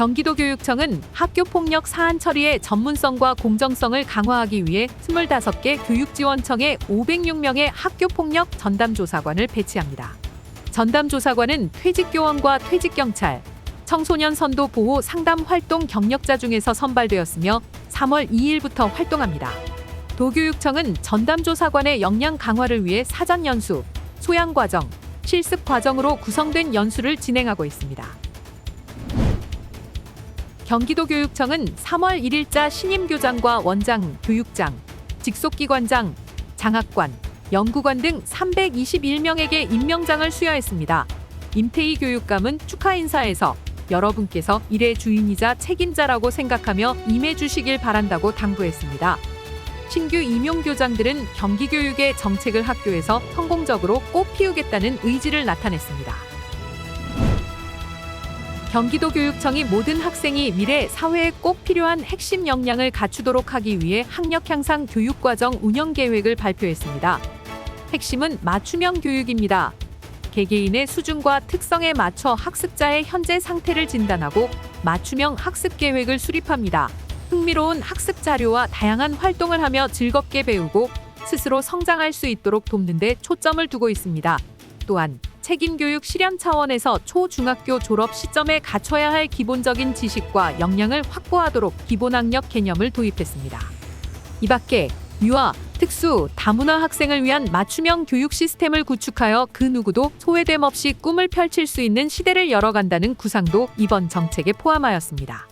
경기도교육청은 학교 폭력 사안 처리의 전문성과 공정성을 강화하기 위해 25개 교육지원청에 506명의 학교 폭력 전담조사관을 배치합니다. 전담조사관은 퇴직교원과 퇴직경찰, 청소년 선도 보호 상담 활동 경력자 중에서 선발되었으며 3월 2일부터 활동합니다. 도교육청은 전담조사관의 역량 강화를 위해 사전 연수, 소양 과정, 실습 과정으로 구성된 연수를 진행하고 있습니다. 경기도교육청은 3월 1일자 신임 교장과 원장, 교육장, 직속기관장, 장학관, 연구관 등 321명에게 임명장을 수여했습니다. 임태희 교육감은 축하 인사에서 여러분께서 일의 주인이자 책임자라고 생각하며 임해 주시길 바란다고 당부했습니다. 신규 임용 교장들은 경기교육의 정책을 학교에서 성공적으로 꽃 피우겠다는 의지를 나타냈습니다. 경기도 교육청이 모든 학생이 미래 사회에 꼭 필요한 핵심 역량을 갖추도록 하기 위해 학력 향상 교육과정 운영 계획을 발표했습니다. 핵심은 맞춤형 교육입니다. 개개인의 수준과 특성에 맞춰 학습자의 현재 상태를 진단하고 맞춤형 학습 계획을 수립합니다. 흥미로운 학습 자료와 다양한 활동을 하며 즐겁게 배우고 스스로 성장할 수 있도록 돕는 데 초점을 두고 있습니다. 또한 책임 교육 실현 차원에서 초중학교 졸업 시점에 갖춰야 할 기본적인 지식과 역량을 확보하도록 기본 학력 개념을 도입했습니다. 이 밖에 유아, 특수, 다문화 학생을 위한 맞춤형 교육 시스템을 구축하여 그 누구도 소외됨 없이 꿈을 펼칠 수 있는 시대를 열어간다는 구상도 이번 정책에 포함하였습니다.